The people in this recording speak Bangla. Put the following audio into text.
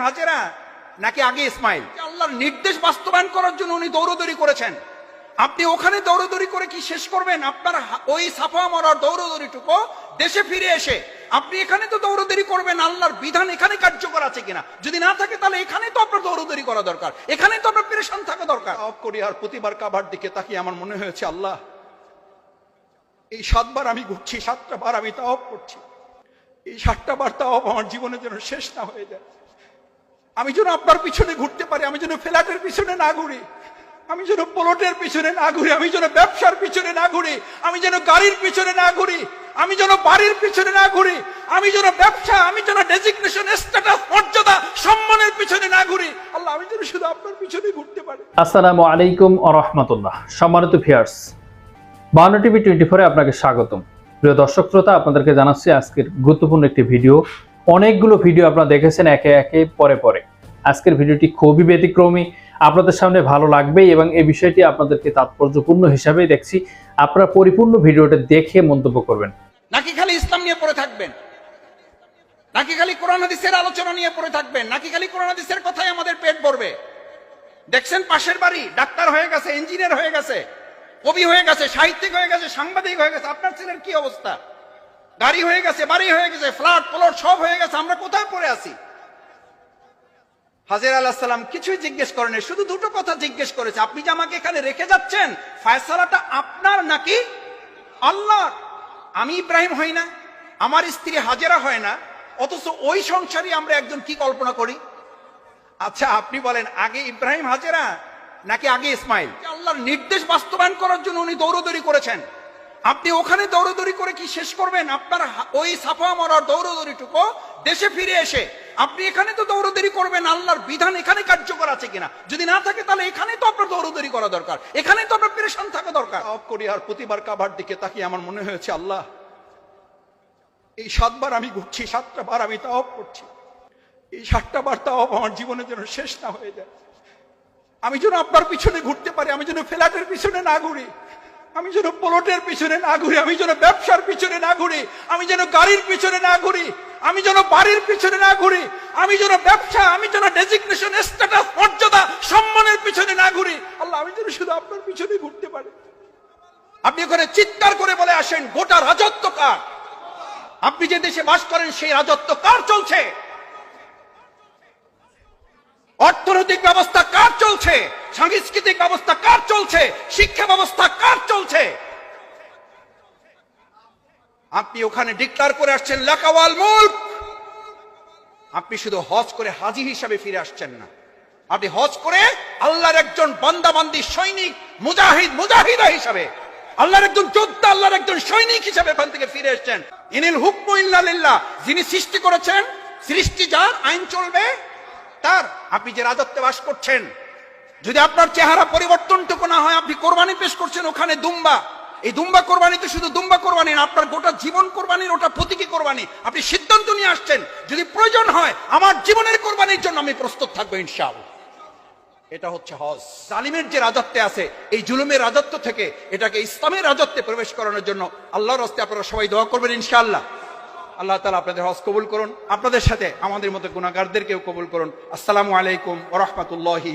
হাজেরা নাকি আগে ইসমাইল? আল্লাহর নির্দেশ বাস্তবায়ন করার জন্য উনি দৌড়দৌড়ি করেছেন। আপনি ওখানে দৌড়দৌড়ি করে কি শেষ করবেন? আপনার ওই সাফা মরার দৌড়দৌড়িটুকু দেশে ফিরে এসে আপনি এখানে তো দৌড়দৌড়ি করবেন, আল্লাহর বিধান এখানে কার্যকর আছে কিনা? যদি না থাকে তাহলে এখানে তো আপনার দৌড়দৌড়ি করা দরকার। এখানে তো আপনার পেরেশান থাকা দরকার। অফ করি আর প্রতিবার কাবার দিকে তাকিয়ে আমার মনে হয়েছে, আল্লাহ, এই সাতবার আমি ঘুরছি, সাতটা বার আমি তা অফ করছি। এই সাতটা বার তাওয়াব আমার জীবনে যেন শেষ না হয়ে যায় আমি যেন আপনার পিছনে ঘুরতে পারি, আমি যেন ফ্ল্যাটের পিছনে না ঘুরি, আমি যেন প্লটের পিছনে না ঘুরি, আমি যেন ব্যবসার পিছনে না ঘুরি, আমি যেন গাড়ির পিছনে না ঘুরি, আমি যেন বাড়ির পিছনে না ঘুরি, আমি যেন ব্যবসা, আমি যেন ডেজিগনেশন স্ট্যাটাস মর্যাদা, সম্মানের পিছনে না ঘুরি। আল্লাহ, আমি যেন শুধু আপনার পিছনে ঘুরতে পারি। আসসালামু আলাইকুম রহমতুল্লাহ। সম্মানিত ভিয়ার্স বাউন্ন টিভি টোয়েন্টি ফোরে আপনাকে স্বাগতম। প্রিয় দর্শক শ্রোতা, আপনাদেরকে জানাচ্ছি আজকের গুরুত্বপূর্ণ একটি ভিডিও। অনেকগুলো ভিডিও আপনারা দেখেছেন একে একে পরে পরে। আজকের ভিডিওটি খুবই ব্যতিক্রমী। আপনাদের সামনে ভালো লাগবে এবং এই বিষয়টি আপনাদেরকে তাৎপর্যপূর্ণ হিসাবে দেখছি। আপনারা পরিপূর্ণ ভিডিওটা দেখে মন্তব্য করবেন। নাকি খালি ইসলাম নিয়ে পড়ে থাকবেন? নাকি খালি কোরআন হাদিসের আলোচনা নিয়ে পড়ে থাকবেন? নাকি খালি কোরআন হাদিসের কথাই আমাদের পেট ভরবে? দেখছেন পাশের বাড়ি, ডাক্তার হয়ে গেছে, ইঞ্জিনিয়ার হয়ে গেছে, কবি হয়ে গেছে, সাহিত্যিক হয়ে গেছে, সাংবাদিক হয়ে গেছে, আপনার ছেলের কি অবস্থা? গাড়ি হয়ে গেছে, বাড়ি হয়ে গেছে, ফ্ল্যাট, প্লট সব হয়ে গেছে, আমরা কোথায় পড়ে আছি? হাজির আল্লাহ সাল্লাম কিছুই জিজ্ঞেস করেনি শুধু দুটো কথা জিজ্ঞেস করেছে। আপনি যে আমাকে এখানে রেখে যাচ্ছেন, ফায়সালাটা আপনার নাকি আল্লাহর? আমি ইব্রাহিম হই না, আমার স্ত্রী হাজেরা হয় না, অথচ ওই সংসারই আমরা একজন কি কল্পনা করি? আচ্ছা আপনি বলেন, আগে ইব্রাহিম হাজেরা নাকি আগে ইসমাইল? আল্লাহর নির্দেশ বাস্তবায়ন করার জন্য উনি দৌড়দৌড়ি করেছেন। আপনি ওখানে দৌড়দৌড়ি করে কি শেষ করবেন? আপনার ওই সাফা মরার দৌড়দৌড়িটুকু দেশে ফিরে এসে, আপনি এখানে তো দৌড়দৌড়ি করবেন, আল্লাহর বিধান এখানে কার্যকর আছে কিনা? যদি না থাকে, তাহলে এখানে তো আপনার দৌড়দৌড়ি করা দরকার। এখানে তো আপনার পেরেশান থাকা দরকার। অফ করি আর প্রতিবার কাবার দিকে তাকিয়ে আমার মনে হয়েছে, আল্লাহ, এই সাতবার আমি ঘুরছি, সাতটা বার আমি তাওয়াব করছি। এই সাতটা বার তাওয়াব আমার জীবনে যেন শেষ না হয়ে যায়। আমি যেন আপনার পিছনে ঘুরতে পারি, আমি যেন ফ্ল্যাটের পিছনে না ঘুরি। আমি যেন প্লটের পিছনে না ঘুরি, আমি যেন ব্যবসার পিছনে না ঘুরি, আমি যেন গাড়ির পিছনে না ঘুরি, আমি যেন বাড়ির পিছনে না ঘুরি, আমি যেন ব্যবসা, আমি যেন ডেজিগনেশন স্ট্যাটাস মর্যাদা, সম্মানের পিছনে না ঘুরি। আল্লাহ, আমি যেন শুধু আপনার পিছনে ঘুরতে পারি। আপনি ওখানে চিৎকার করে বলে আসেন, গোটা রাজত্ব কার? আপনি যে দেশে বাস করেন, সেই রাজত্ব কার চলছে? অর্থনৈতিক ব্যবস্থা কার চলছে? সাংস্কৃতিক ব্যবস্থা কার চলছে? শিক্ষা ব্যবস্থা কার চলছে? আপনি ওখানে ডিক্লার করে আসছেন, লাকাওয়াল মুল্ক! আপনি শুধু হজ করে হাজি হিসাবে ফিরে আসছেন না। আপনি হজ করে আল্লাহর একজন বান্দাবান্দি সৈনিক, মুজাহিদ, মুজাহিদা হিসাবে, আল্লাহর একজন যোদ্ধা, আল্লাহর একজন সৈনিক হিসাবে এখান থেকে ফিরে এসেছেন। ইনিল হুকমু ইল্লা যিনি সৃষ্টি করেছেন, সৃষ্টি যার, আইন চলবে তার। আপনি যে রাজত্বে বাস করছেন, যদি আপনার চেহারা পরিবর্তনটুকু না হয়, আপনি কোরবানি পেশ করছেন ওখানে দুম্বা। এই দুম্বা কোরবানি তো শুধু দুম্বা কোরবানি না, আপনার গোটা জীবন কোরবানির ওটা প্রতীকী কোরবানি। আপনি সিদ্ধান্ত নিয়ে আসছেন, যদি প্রয়োজন হয়, আমার জীবনের কোরবানির জন্য আমি প্রস্তুত থাকব, ইনশাআল্লাহ। এটা হচ্ছে হজ। জালিমের যে রাজত্বে আছে, এই জুলুমের রাজত্ব থেকে এটাকে ইসলামের রাজত্বে প্রবেশ করানোর জন্য আল্লাহর হস্তে আপনারা সবাই দোয়া করবেন, ইনশাআল্লাহ। আল্লাহ তালা আপনাদের হজ কবুল করুন। আপনাদের সাথে আমাদের মতো গুণাগারদেরকেও কবুল করুন। আসসালামু আলাইকুম ওরহমতুল্লাহি